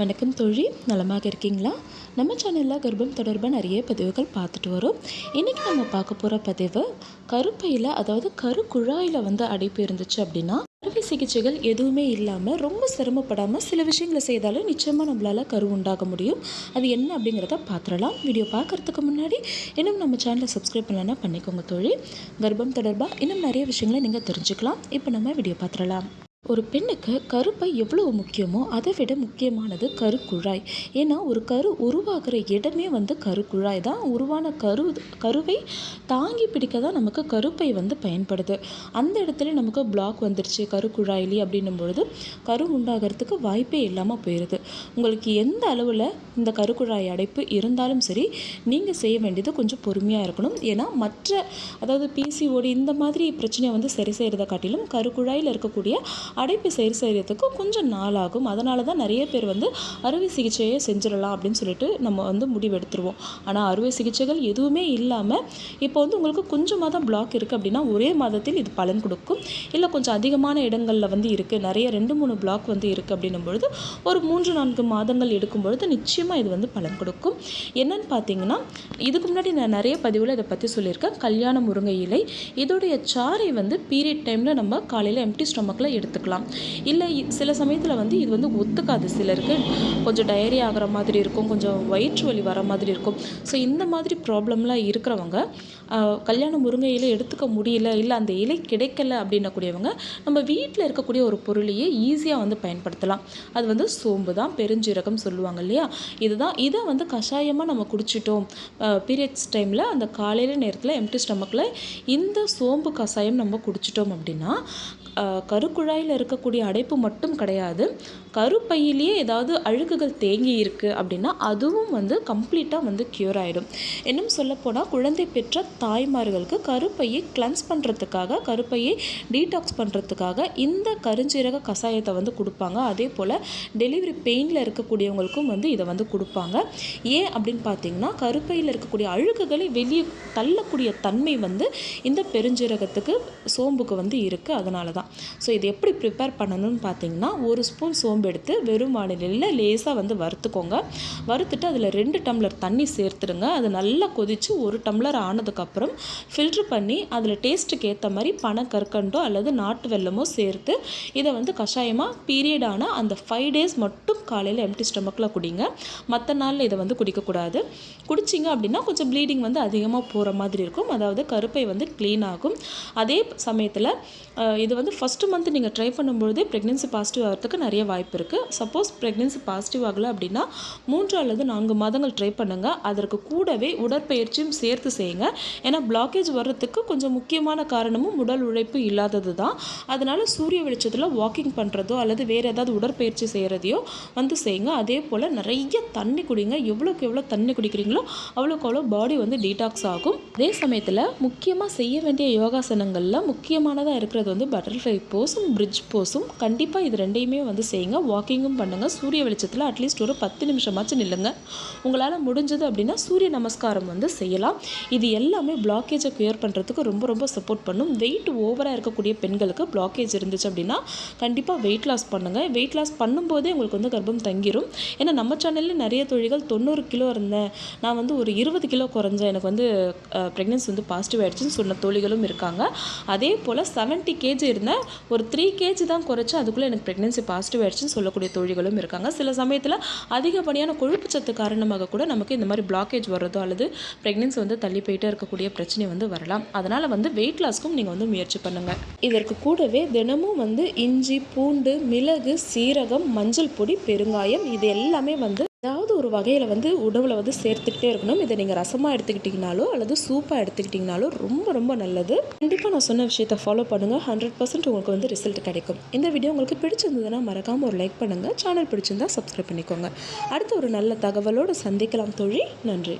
வணக்கம் தோழி. நலமாக இருக்கீங்களா? நம்ம சேனலில் கர்ப்பம் தொடர்பாக நிறைய பதிவுகள் பார்த்துட்டு வரோம். இன்றைக்கி நம்ம பார்க்க போகிற பதிவு கருப்பையில் அதாவது கருக்குழாயில் வந்து அடைப்பு இருந்துச்சு அப்படின்னா அறுவை சிகிச்சைகள் எதுவுமே இல்லாமல் ரொம்ப சிரமப்படாமல் சில விஷயங்களை செய்தாலும் நிச்சயமாக நம்மளால் கரு உண்டாக முடியும். அது என்ன அப்படிங்கிறத பார்த்துடலாம். வீடியோ பார்க்குறதுக்கு முன்னாடி இன்னும் நம்ம சேனலை சப்ஸ்கிரைப் பண்ணலன்னா பண்ணிக்கோங்க தோழி. கர்ப்பம் தொடர்பாக இன்னும் நிறைய விஷயங்களை நீங்கள் தெரிஞ்சுக்கலாம். இப்போ நம்ம வீடியோ பார்த்துடலாம். ஒரு பெண்ணுக்கு கருப்பை எவ்வளவு முக்கியமோ அதை விட முக்கியமானது கருக்குழாய். ஏன்னா ஒரு கரு உருவாகிற இடமே வந்து கருக்குழாய் தான். உருவான கரு கருவை தாங்கி பிடிக்க தான் நமக்கு கருப்பை வந்து பயன்படுது. அந்த இடத்துல நமக்கு பிளாக் வந்துருச்சு கருக்குழாயிலி அப்படின்னும் பொழுது கரு உண்டாகிறதுக்கு வாய்ப்பே இல்லாமல் போயிடுது உங்களுக்கு எந்த அளவில் இந்த கருக்குழாய் அடைப்பு இருந்தாலும் சரி நீங்கள் செய்ய வேண்டியது கொஞ்சம் பொறுமையாக இருக்கணும். ஏன்னா மற்ற அதாவது பிசிஓடி இந்த மாதிரி பிரச்சனையை வந்து சரி செய்கிறத காட்டிலும் கருக்குழாயில் இருக்கக்கூடிய அடைப்பு சரி செய்கிறதுக்கு கொஞ்சம் நாள் ஆகும் அதனால தான் நிறைய பேர் வந்து அறுவை சிகிச்சையை செஞ்சிடலாம் அப்படின்னு சொல்லிட்டு நம்ம வந்து முடிவெடுத்துருவோம். ஆனால் அறுவை சிகிச்சைகள் எதுவுமே இல்லாமல் இப்போ வந்து உங்களுக்கு கொஞ்சமாக தான் பிளாக் இருக்குது அப்படின்னா ஒரே மாதத்தில் இது பலன் கொடுக்கும். இல்லை கொஞ்சம் அதிகமான இடங்களில் வந்து இருக்குது நிறைய ரெண்டு மூணு பிளாக் வந்து இருக்குது அப்படின்னும் பொழுது ஒரு மூன்று நான்கு மாதங்கள் எடுக்கும் பொழுது நிச்சயமாக இது வந்து பலன் கொடுக்கும். என்னன்னு பார்த்தீங்கன்னா இதுக்கு முன்னாடி நான் நிறைய பதிவில் இதை பற்றி சொல்லியிருக்கேன். கல்யாண முருங்கை இலை. இதோடைய சாறை வந்து பீரியட் டைமில் நம்ம காலையில் எம்டி ஸ்டொமக்கில் எடுத்துக்கலாம். இல்லை இ- சில சமயத்தில் வந்து இது வந்து ஒத்துக்காது சிலருக்கு. கொஞ்சம் டயரி ஆகிற மாதிரி இருக்கும் கொஞ்சம் வயிற்று வலி வர மாதிரி இருக்கும். ஸோ இந்த மாதிரி ப்ராப்ளம்லாம் இருக்கிறவங்க கல்யாண முருங்கை இலை எடுத்துக்க முடியல இல்லை அந்த இலை கிடைக்கல அப்படின்னக்கூடியவங்க நம்ம வீட்டில் இருக்கக்கூடிய ஒரு பொருளையே ஈஸியாக வந்து பயன்படுத்தலாம். அது வந்து சோம்பு தான் பெருஞ்சீரகம் சொல்லுவாங்க இல்லையா? இதுதான் இதை வந்து கஷாயமாக நம்ம குடிச்சிட்டோம். பீரியட்ஸ் டைமில் அந்த காலையில் நேரத்தில் எம்டி ஸ்டமக்கில் இந்த சோம்பு கஷாயம் நம்ம குடிச்சிட்டோம் அப்படின்னா கருக்குழாயில் இருக்கக்கூடிய அடைப்பு மட்டும் கிடையாது. கருப்பையிலேயே ஏதாவது அழுக்குகள் தேங்கி இருக்குது அப்படின்னா அதுவும் வந்து கம்ப்ளீட்டாக வந்து க்யூர் ஆகிடும் இன்னும் சொல்லப்போனால் குழந்தை பெற்ற தாய்மார்களுக்கு கருப்பையை கிளன்ஸ் பண்ணுறதுக்காக கருப்பையை டீடாக்ஸ் பண்ணுறதுக்காக இந்த கருஞ்சீரக கஷாயத்தை வந்து கொடுப்பாங்க. அதே போல் டெலிவரி பெயினில் இருக்கக்கூடியவங்களுக்கும் வந்து இதை வந்து கொடுப்பாங்க. ஏன் அப்படின்னு பார்த்தீங்கன்னா கருப்பையில் இருக்கக்கூடிய அழுக்குகளை வெளியே தள்ளக்கூடிய தன்மை வந்து இந்த பெருஞ்சீரகத்துக்கு சோம்புக்கு வந்து இருக்குது அதனால தான் ஸோ இது எப்படி ப்ரிப்பேர் பண்ணணும்னு பார்த்தீங்கன்னா ஒரு ஸ்பூன் சோம்பு எடுத்து வெறும் வானிலையில் லேசாக வந்து வறுத்துக்கோங்க. வறுத்துட்டு அதில் ரெண்டு டம்ளர் தண்ணி சேர்த்துடுங்க. அது நல்லா கொதித்து ஒரு டம்ளர் ஆனதுக்கப்புறம் ஃபில்ட்ரு பண்ணி அதில் டேஸ்ட்டுக்கு ஏற்ற மாதிரி பனை கற்கண்டோ அல்லது நாட்டு வெல்லமோ சேர்த்து இதை வந்து கஷாயமாக பீரியடான அந்த ஃபைவ் டேஸ் மட்டும் காலையில் எம்டி ஸ்டொமக்கில் குடிங்க. மற்ற நாளில் இதை வந்து குடிக்கக்கூடாது. குடிச்சிங்க அப்படின்னா கொஞ்சம் ப்ளீடிங் வந்து அதிகமாக போகிற மாதிரி இருக்கும். அதாவது கருப்பை வந்து க்ளீன் ஆகும். அதே சமயத்தில் இது வந்து ஃபஸ்ட்டு மந்த் நீங்கள் ட்ரை பண்ணும்பொழுதே ப்ரெக்னென்சி பாசிட்டிவ் ஆகிறதுக்கு நிறைய வாய்ப்பு இருக்குது சப்போஸ் ப்ரெக்னென்சி பாசிட்டிவ் ஆகலை அப்படின்னா மூன்று அல்லது நான்கு மாதங்கள் ட்ரை பண்ணுங்கள் அதற்கு கூடவே உடற்பயிற்சியும் சேர்த்து செய்யுங்க. ஏன்னா பிளாக்கேஜ் வர்றதுக்கு கொஞ்சம் முக்கியமான காரணமும் உடல் உழைப்பு இல்லாதது தான். அதனால் சூரிய வெளிச்சத்தில் வாக்கிங் பண்ணுறதோ அல்லது வேறு ஏதாவது உடற்பயிற்சி செய்கிறதையோ வந்து செய்யுங்க. அதே போல் நிறைய தண்ணி குடிங்க. எவ்வளோக்கு எவ்வளோ தண்ணி குடிக்கிறீங்களோ அவ்வளோக்கு அவ்வளோ பாடி வந்து டீடாக்ஸ் ஆகும். அதே சமயத்தில் முக்கியமாக செய்ய வேண்டிய யோகாசனங்களில் முக்கியமானதாக இருக்கிறது வந்து ஃபைவ் போஸும் பிரிட்ஜ் போஸும் கண்டிப்பாக இது ரெண்டையுமே வந்து செய்யுங்க. வாக்கிங்கும் பண்ணுங்கள் சூரிய வெளிச்சத்தில் அட்லீஸ்ட் ஒரு பத்து நிமிஷமாச்சும் நில்லுங்க. உங்களால் முடிஞ்சது அப்படின்னா சூரிய நமஸ்காரம் வந்து செய்யலாம். இது எல்லாமே பிளாக்கேஜை கிளியர் பண்ணுறதுக்கு ரொம்ப ரொம்ப சப்போர்ட் பண்ணும். வெயிட் ஓவராக இருக்கக்கூடிய பெண்களுக்கு பிளாக்கேஜ் இருந்துச்சு அப்படின்னா கண்டிப்பாக வெயிட் லாஸ் பண்ணுங்கள் வெயிட் லாஸ் பண்ணும்போதே உங்களுக்கு வந்து கர்ப்பம் தங்கிரும். ஏன்னா நம்ம சேனலில் நிறைய தொழில்கள் தொண்ணூறு கிலோ இருந்தேன். நான் வந்து ஒரு இருபது கிலோ குறைஞ்சேன் எனக்கு வந்து ப்ரெக்னென்சி வந்து பாசிட்டிவ் ஆயிடுச்சுன்னு சொன்ன தொழில்களும் இருக்காங்க. அதே போல் செவன்ட்டி கேஜி இருந்தேன் ஒரு த்ரீ கேஜி தான் குறைச்சி அதுக்குள்ளே எனக்கு ப்ரெக்னென்சி பாசிட்டிவ் ஆயிடுச்சுன்னு சொல்லக்கூடிய தோழிகளும் இருக்காங்க. சில சமயத்தில் அதிகப்படியான கொழுப்பு சத்து காரணமாக கூட நமக்கு இந்த மாதிரி பிளாக்கேஜ் வர்றதோ அல்லது ப்ரெக்னென்சி வந்து தள்ளி போயிட்டே இருக்கக்கூடிய பிரச்சனை வந்து வரலாம். அதனால் வந்து வெயிட் லாஸ்க்கும் நீங்கள் வந்து முயற்சி பண்ணுங்கள் இதற்கு கூடவே தினமும் வந்து இஞ்சி பூண்டு மிளகு சீரகம் மஞ்சள் பொடி பெருங்காயம் இது எல்லாமே வந்து ஏதாவது ஒரு வகையில் வந்து உணவில் வந்து சேர்த்துக்கிட்டே இருக்கணும். இதை நீங்கள் ரசமாக எடுத்துக்கிட்டிங்கனாலோ அல்லது சூப்பாக எடுத்துக்கிட்டிங்கனாலோ ரொம்ப ரொம்ப நல்லது. கண்டிப்பாக நான் சொன்ன விஷயத்தை ஃபாலோ பண்ணுங்கள் ஹண்ட்ரட் பர்சன்ட் உங்களுக்கு வந்து ரிசல்ட் கிடைக்கும். இந்த வீடியோ உங்களுக்கு பிடிச்சிருந்ததுன்னா மறக்காமல் ஒரு லைக் பண்ணுங்கள் சேனல் பிடிச்சிருந்தா சப்ஸ்கிரைப் பண்ணிக்கோங்க. அடுத்த ஒரு நல்ல தகவலோடு சந்திக்கலாம் தொழில் நன்றி.